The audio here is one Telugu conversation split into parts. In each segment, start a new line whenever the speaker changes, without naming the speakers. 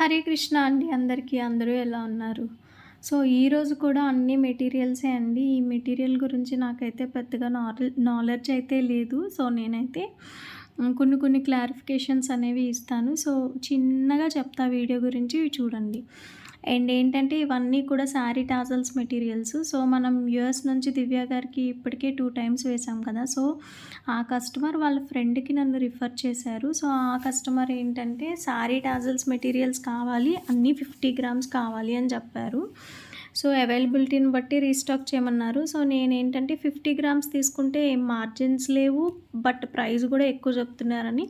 హరే కృష్ణ అండి అందరికీ. అందరూ ఎలా ఉన్నారు? సో ఈరోజు కూడా అన్ని మెటీరియల్సే అండి. ఈ మెటీరియల్ గురించి నాకైతే పెద్దగా నాలెడ్జ్ అయితే లేదు. సో నేనైతే కొన్ని కొన్ని క్లారిఫికేషన్స్ అనేవి ఇస్తాను. సో చిన్నగా చెప్తా వీడియో గురించి చూడండి. అండ్ ఏంటంటే ఇవన్నీ కూడా శారీ టాజల్స్ మెటీరియల్స్. సో మనం యూఎస్ నుంచి దివ్య గారికి ఇప్పటికే టూ టైమ్స్ వేసాం కదా. సో ఆ కస్టమర్ వాళ్ళ ఫ్రెండ్కి నన్ను రిఫర్ చేశారు. సో ఆ కస్టమర్ ఏంటంటే శారీ టాజల్స్ మెటీరియల్స్ కావాలి అన్నీ ఫిఫ్టీ గ్రామ్స్ కావాలి అని చెప్పారు. సో అవైలబిలిటీని బట్టి రీస్టాక్ చేయమన్నారు. సో నేను ఏంటంటే ఫిఫ్టీ గ్రామ్స్ తీసుకుంటే ఏం మార్జిన్స్ లేవు బట్ ప్రైస్ కూడా ఎక్కువ చెప్తున్నారని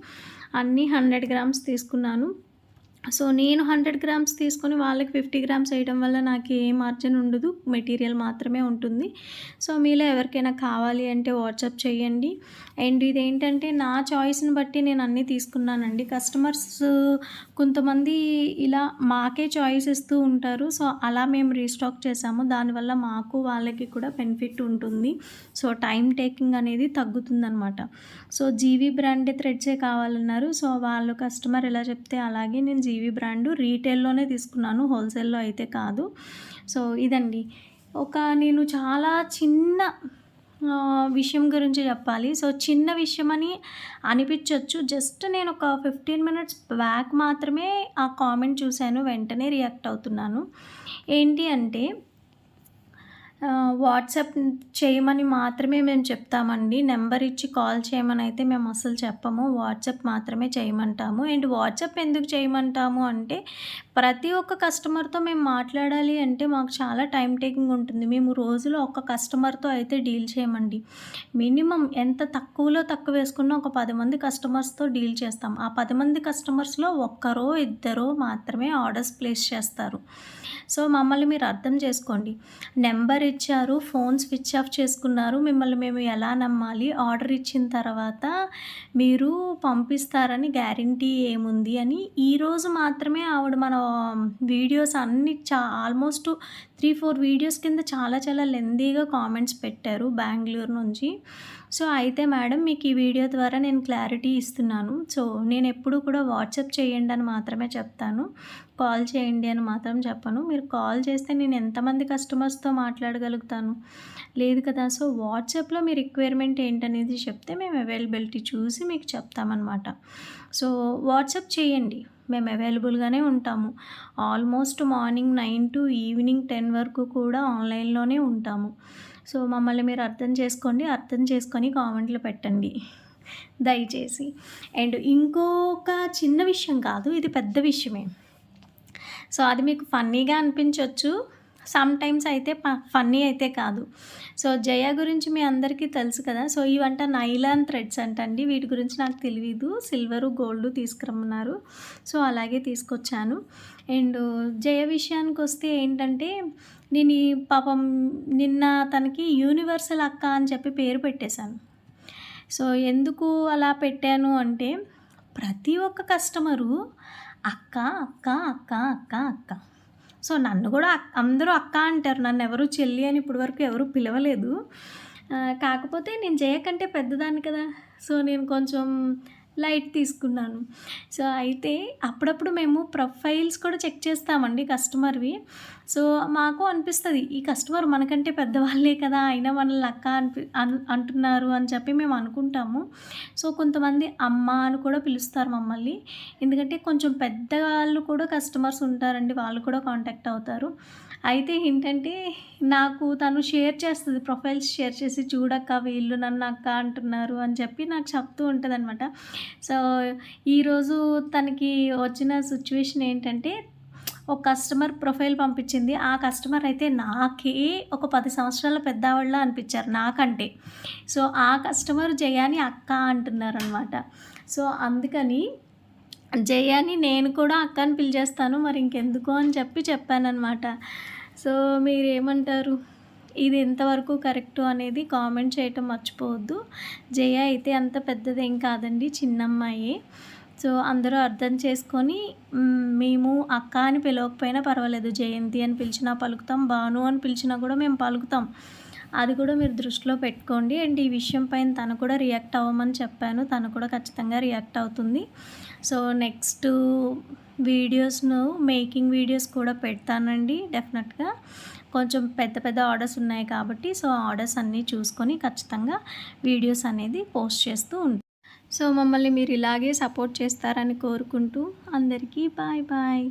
అన్నీ హండ్రెడ్ గ్రామ్స్ తీసుకున్నాను. సో నేను హండ్రెడ్ గ్రామ్స్ తీసుకొని వాళ్ళకి ఫిఫ్టీ గ్రామ్స్ వేయడం వల్ల నాకు ఏ మార్జిన్ ఉండదు. మెటీరియల్ మాత్రమే ఉంటుంది. సో మీలో ఎవరికైనా కావాలి అంటే వాట్సాప్ చేయండి. అండ్ ఇదేంటంటే నా చాయిస్ని బట్టి నేను అన్నీ తీసుకున్నానండి. కస్టమర్స్ కొంతమంది ఇలా మాకే చాయిస్ ఇస్తూ ఉంటారు. సో అలా మేము రీస్టాక్ చేసాము. దానివల్ల మాకు వాళ్ళకి కూడా బెనిఫిట్ ఉంటుంది. సో టైం టేకింగ్ అనేది తగ్గుతుందనమాట సో జీవీ బ్రాండే థ్రెడ్సే కావాలన్నారు. సో వాళ్ళు కస్టమర్ ఎలా చెప్తే అలాగే నేను జీవి బ్రాండు రీటైల్లోనే తీసుకున్నాను హోల్సేల్లో అయితే కాదు. సో ఇదండి. ఒక నేను చాలా చిన్న విషయం గురించి చెప్పాలి. సో చిన్న విషయం అని అనిపించవచ్చు జస్ట్ నేను ఒక ఫిఫ్టీన్ మినిట్స్ బ్యాక్ మాత్రమే ఆ కామెంట్ చూశాను వెంటనే రియాక్ట్ అవుతున్నాను. ఏంటి అంటే వాట్సాప్ చేయమని మాత్రమే మేము చెప్తామండి. నెంబర్ ఇచ్చి కాల్ చేయమని అయితే మేము అసలు చెప్పము. వాట్సాప్ మాత్రమే చేయమంటాము. అండ్ వాట్సాప్ ఎందుకు చేయమంటాము అంటే ప్రతి ఒక్క కస్టమర్తో మేము మాట్లాడాలి అంటే మాకు చాలా టైం టేకింగ్ ఉంటుంది. మేము రోజులో ఒక్క కస్టమర్తో అయితే డీల్ చేయమండి. మినిమం ఎంత తక్కువలో తక్కువ వేసుకున్నా ఒక పది మంది కస్టమర్స్తో డీల్ చేస్తాం. ఆ పది మంది కస్టమర్స్లో ఒక్కరో ఇద్దరో మాత్రమే ఆర్డర్స్ ప్లేస్ చేస్తారు. సో మమ్మల్ని మీరు అర్థం చేసుకోండి. నెంబర్ ఇచ్చారు ఫోన్ స్విచ్ ఆఫ్ చేసుకున్నారు. మిమ్మల్ని మేము ఎలా నమ్మాలి? ఆర్డర్ ఇచ్చిన తర్వాత మీరు పంపిస్తారని గ్యారంటీ ఏముంది అని ఈరోజు మాత్రమే ఆవిడ మన Um, వీడియోస్ అన్ని చా ఆల్మోస్ట్ త్రీ ఫోర్ వీడియోస్ కింద చాలా చాలా లెందీగా కామెంట్స్ పెట్టారు బెంగళూరు నుంచి. సో అయితే మేడం మీకు ఈ వీడియో ద్వారా నేను క్లారిటీ ఇస్తున్నాను. సో నేను ఎప్పుడు కూడా వాట్సాప్ చేయండి అని మాత్రమే చెప్తాను. కాల్ చేయండి అని మాత్రం చెప్పను. మీరు కాల్ చేస్తే నేను ఎంతమంది కస్టమర్స్తో మాట్లాడగలుగుతాను? లేదు కదా. సో వాట్సాప్లో మీ రిక్వైర్మెంట్ ఏంటనేది చెప్తే మేము అవైలబిలిటీ చూసి మీకు చెప్తామన్నమాట. సో వాట్సాప్ చేయండి. మేము అవైలబుల్గానే ఉంటాము. Almost morning nine to evening ten వరకు కూడా ఆన్లైన్లోనే ఉంటాము. సో మమ్మల్ని మీరు అర్థం చేసుకోండి అర్థం చేసుకొని కామెంట్లు పెట్టండి. దయచేసి. అండ్ ఇంకొక చిన్న విషయం కాదు ఇది పెద్ద విషయమే. సో అది మీకు ఫన్నీగా అనిపించవచ్చు సమ్ టైమ్స్ అయితే ఫన్నీ అయితే కాదు. సో జయ గురించి మీ అందరికీ తెలుసు కదా? సో ఇవంట నైలాన్ థ్రెడ్స్ అంటండి. వీటి గురించి నాకు తెలియదు సిల్వరు గోల్డ్ తీసుకురమ్మన్నారు. సో అలాగే తీసుకొచ్చాను. అండ్ జయ విషయానికి వస్తే ఏంటంటే నేను ఈ పాపం నిన్న తనకి యూనివర్సల్ అక్క అని చెప్పి పేరు పెట్టేశాను. సో ఎందుకు అలా పెట్టాను అంటే ప్రతి ఒక్క కస్టమరు అక్క అక్క అక్క అక్క అక్క. సో నన్ను కూడా అందరూ అక్క అంటారు. నన్ను ఎవరు చెల్లి అని ఇప్పటి వరకు ఎవరు పిలవలేదు. కాకపోతే నేను చేయకంటే పెద్దదాన్ని కదా. సో నేను కొంచెం లైట్ తీసుకున్నాను. సో అయితే అప్పుడప్పుడు మేము ప్రొఫైల్స్ కూడా చెక్ చేస్తామండి కస్టమర్వి. సో మాకు అనిపిస్తుంది ఈ కస్టమర్ మనకంటే పెద్దవాళ్ళే కదా అయినా మనల్ని అక్క అనిపి అంటున్నారు అని చెప్పి మేము అనుకుంటాము. సో కొంతమంది అమ్మ అని కూడా పిలుస్తారు మమ్మల్ని. ఎందుకంటే కొంచెం పెద్దవాళ్ళు కూడా కస్టమర్స్ ఉంటారండి వాళ్ళు కూడా కాంటాక్ట్ అవుతారు. అయితే ఏంటంటే నాకు తను షేర్ చేస్తుంది ప్రొఫైల్స్ షేర్ చేసి చూడక్క వీళ్ళు నన్ను అక్క అంటున్నారు అని చెప్పి నాకు చెప్తూ ఉంటుంది అనమాట సో ఈరోజు తనకి వచ్చిన సిచ్యువేషన్ ఏంటంటే ఒక కస్టమర్ ప్రొఫైల్ పంపించింది. ఆ కస్టమర్ అయితే నాకే ఒక పది సంవత్సరాల పెద్దవాళ్ళ అనిపించారు నాకంటే. సో ఆ కస్టమర్ జయాని అక్క అంటున్నారు అనమాట సో అందుకని జయాని నేను కూడా అక్కని పిలిచేస్తాను మరి ఇంకెందుకు అని చెప్పి చెప్పానమాట సో మీరు ఏమంటారు ఇది ఎంతవరకు కరెక్టు అనేది కామెంట్ చేయటం మర్చిపోవద్దు. జయ అయితే అంత పెద్దదేం కాదండి చిన్నమ్మాయి. సో అందరూ అర్థం చేసుకొని మేము అక్క అని పిలవకపోయినా పర్వాలేదు జయంతి అని పిలిచినా పలుకుతాం భాను అని పిలిచినా కూడా మేము పలుకుతాం. అది కూడా మీరు దృష్టిలో పెట్టుకోండి. అండ్ ఈ విషయం పైన తను కూడా రియాక్ట్ అవ్వమని చెప్పాను. తను కూడా ఖచ్చితంగా రియాక్ట్ అవుతుంది. సో నెక్స్ట్ వీడియోస్ను మేకింగ్ వీడియోస్ కూడా పెడతానండి డెఫినెట్గా. కొంచెం పెద్ద పెద్ద ఆర్డర్స్ ఉన్నాయి కాబట్టి సో ఆర్డర్స్ అన్నీ చూసుకొని ఖచ్చితంగా వీడియోస్ అనేది పోస్ట్ చేస్తూ ఉంటాను సో మమ్మల్ని మీరు ఇలాగే సపోర్ట్ చేస్తారని కోరుకుంటూ అందరికీ బాయ్ బాయ్.